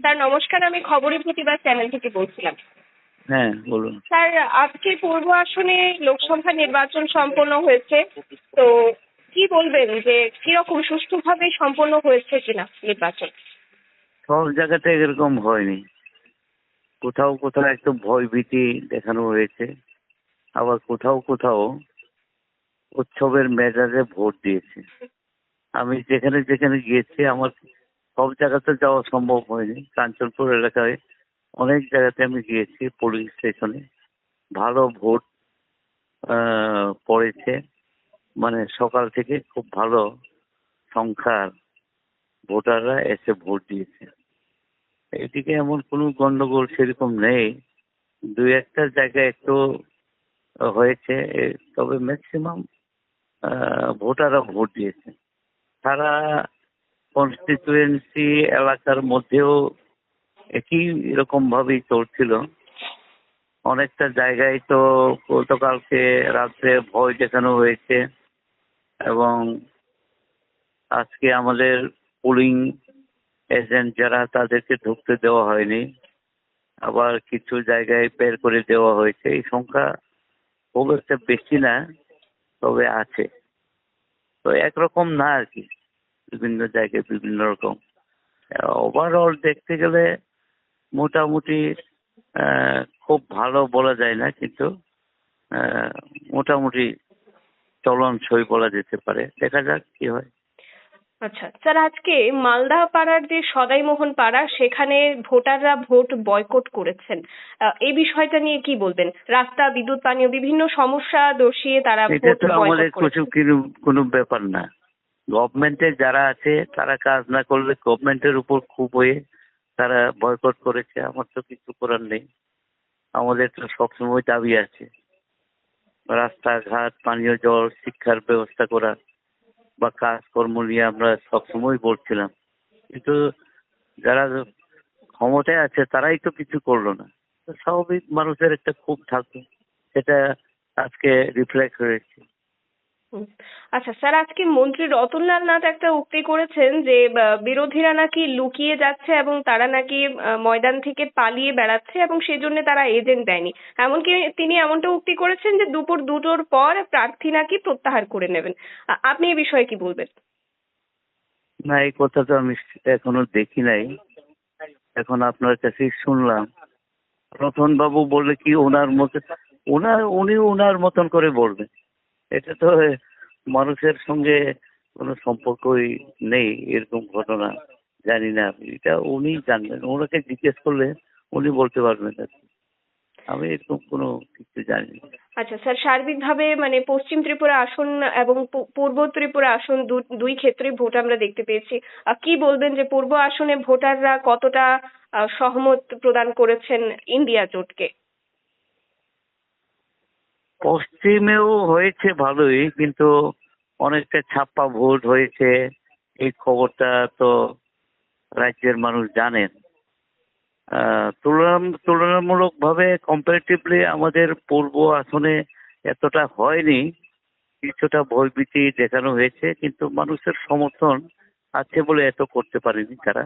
Sir নমস্কার আমি খবরের প্রতিবাদ চ্যানেল থেকে বলছিলাম। হ্যাঁ বলুন। স্যার আজকে পূর্ব আসনে লোকসভা নির্বাচন সম্পন্ন হয়েছে তো কি বলবেন যে কীরকম সুষ্ঠুভাবে সম্পন্ন হয়েছে কিনা নির্বাচন? সব জায়গাতে এরকম হয়নি। কোথাও কোথাও একটু ভয় ভীতি দেখানো হয়েছে আবার কোথাও কোথাও উৎসবের মেজাজে ভোট দিয়েছে। আমি যেখানে যেখানে গিয়েছি আমার সব জায়গাতে যাওয়া সম্ভব হয়নি। কাঞ্চনপুর এলাকায় অনেক জায়গাতে আমি গিয়েছি পুলিশ স্টেশনে ভালো ভোট পড়েছে। মানে সকাল থেকে খুব ভালো সংখ্যার ভোটাররা এসে ভোট দিয়েছে। এদিকে এমন কোনো গন্ডগোল সেরকম নেই। দু একটা জায়গায় একটু হয়েছে তবে ম্যাক্সিমাম ভোটাররা ভোট দিয়েছে। সারা কনস্টিটুয়েন্সি এলাকার মধ্যেও একই রকম ভাবেই চলছিল। অনেকটা জায়গায় তো গতকালকে রাত্রে ভয় দেখানো হয়েছে এবং আজকে আমাদের পোলিং এজেন্ট যারা তাদেরকে ঢুকতে দেওয়া হয়নি, আবার কিছু জায়গায় বের করে দেওয়া হয়েছে। এই সংখ্যা খুব একটা বেশি না, তবে আছে। তো একরকম না আর কি। বিভিন্ন জায়গায় বিভিন্ন রকম। ওভারঅল দেখতে গেলে মোটামুটি খুব ভালো বলা যায় না কিন্তু মোটামুটি চলনসই বলা যেতে পারে। দেখা যাক কি হয়। আচ্ছা স্যার আজকে মালদা পাড়ার যে সদাইমোহন পাড়া সেখানে ভোটাররা ভোট বয়কট করেছেন। এই বিষয়টা নিয়ে কি বলবেন? রাস্তা বিদ্যুৎ পানীয় বিভিন্ন সমস্যা দর্শিয়ে তারা ভোট বয়কট করেছেন। কোনো ব্যাপার না। গভর্নমেন্টে যারা আছে, তারা কাজ না করলে গভর্নমেন্টের উপর খুব হয়ে তারা বয়কট করেছে। আমার তো কিছু করার নেই। আমাদের তো সবসময় দাবি আছে। রাস্তাঘাট, পানীয় জল, শিক্ষার ব্যবস্থা করা বা কাজকর্ম নিয়ে আমরা সবসময় বলছিলাম। কিন্তু যারা ক্ষমতায় আছে, তারাই তো কিছু করল না। স্বাভাবিক মানুষের একটা ক্ষোভ থাকবে সেটা আজকে রিফ্লেক্ট হয়েছে। আচ্ছা স্যার, আজকে মন্ত্রী রতনলাল নাথ একটা উক্তি করেছেন যে বিরোধীরা নাকি লুকিয়ে যাচ্ছে এবং তারা নাকি ময়দান থেকে পালিয়ে বেড়াচ্ছে এবং সেজন্য তারা এজেন্ট দেয়নি। এমনকি তিনি এমনটা উক্তি করেছেন যে, দুপুর দুটোর পর প্রার্থী নাকি প্রত্যাহার করে নেবেন। আপনি এ বিষয়ে কি বলবেন? না, এই কথা তো আমি এখনও দেখি নাই। এখন আপনার কাছেই শুনলাম। রতন বাবু বললে কি ওনার মতো, ওনার, উনি ওনার মতন করে বলবেন। এটা তো মানুষের সঙ্গে কোনো সম্পর্কই নেই, এরকম ঘটনা, জানি না এটা উনি জানবেন। ওনাকে জিজ্ঞেস করলে উনি বলতে পারবেন আমি এরকম কোনো কিছু জানি না। আচ্ছা স্যার, সার্বিকভাবে মানে পশ্চিম ত্রিপুরা আসন এবং পূর্ব ত্রিপুরা আসন দুই ক্ষেত্রেই ভোট আমরা দেখতে পেয়েছি। কি বলবেন যে পূর্ব আসনে ভোটাররা কতটা সহমত প্রদান করেছেন ইন্ডিয়া জোটকে? পশ্চিমেও হয়েছে ভালোই, কিন্তু অনেকটা ছাপ্পা ভোট হয়েছে। এই খবরটা তো রাজ্যের মানুষ জানেন। তুলনামূলক ভাবে কম্পারেটিভলি আমাদের পূর্ব আসনে এতটা হয়নি। কিছুটা ভয়ভীতি দেখানো হয়েছে, কিন্তু মানুষের সমর্থন আছে বলে এত করতে পারেনি তারা।